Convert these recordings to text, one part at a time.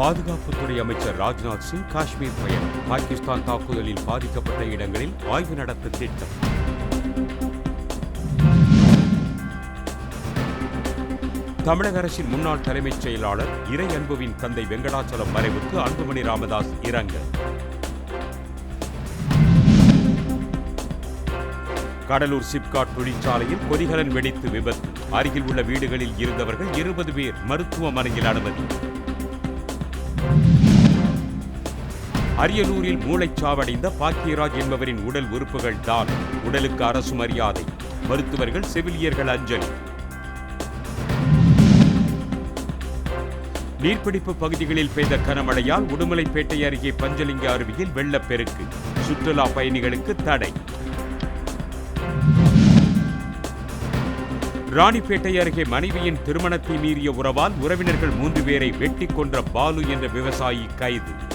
பாதுகாப்புத்துறை அமைச்சர் ராஜ்நாத் சிங் காஷ்மீர் பயணம். பாகிஸ்தான் தாக்குதலில் பாதிக்கப்பட்ட இடங்களில் ஆய்வு நடத்த திட்டம். தமிழக அரசின் முன்னாள் தலைமைச் செயலாளர் இறை அன்புவின் தந்தை வெங்கடாச்சலம் மறைவுக்கு அன்புமணி ராமதாஸ் இரங்கல். கடலூர் சிப்காட் தொழிற்சாலையில் கொதிகலன் வெடித்து விபத்து. அருகில் உள்ள வீடுகளில் இருந்தவர்கள் இருபது பேர் மருத்துவமனையில் அனுமதி. அரியலூரில் மூளைச்சாவடைந்த பாக்கியராஜ் என்பவரின் உடல் உறுப்புகள் தான் உடலுக்கு அரசு மரியாதை. மருத்துவர்கள் செவிலியர்கள் அஞ்சலி. நீர்பிடிப்பு பகுதிகளில் பெய்த கனமழையால் உடுமலைப்பேட்டை அருகே பஞ்சலிங்க அருவியில் வெள்ளப்பெருக்கு. சுற்றுலா பயணிகளுக்கு தடை. ராணிப்பேட்டை அருகே மனைவியின் திருமணத்தை மீறிய உறவால் உறவினர்கள் மூன்று பேரை வெட்டி கொன்ற பாலு என்ற விவசாயி கைது.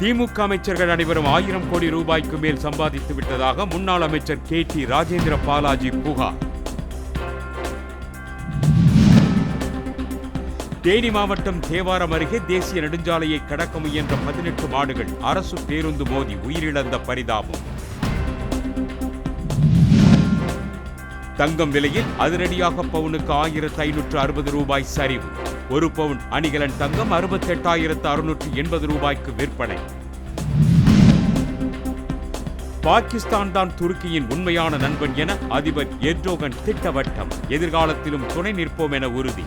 திமுக அமைச்சர்கள் அனைவரும் ஆயிரம் கோடி ரூபாய்க்கு மேல் சம்பாதித்து விட்டதாக முன்னாள் அமைச்சர் கே டி ராஜேந்திர பாலாஜி புகார். தேனி மாவட்டம் தேவாரம் அருகே தேசிய நெடுஞ்சாலையை கடக்க முயன்ற பதினெட்டு மாடுகள் அரசு பேருந்து மோதி உயிரிழந்த பரிதாபம். தங்கம் விலையில் அதிரடியாக பவுனுக்கு ஆயிரத்து ஐநூற்று அறுபது ரூபாய் சரிவு. ஒரு பவுன் அணிகலன் தங்கம் அறுபத்தெட்டாயிரத்து அறுநூற்று எண்பது ரூபாய்க்கு விற்பனை. பாகிஸ்தான் தான் துருக்கியின் உண்மையான நண்பன் என அதிபர் எர்டோகன் திட்டவட்டம். எதிர்காலத்திலும் துணை நிற்போம் என உறுதி.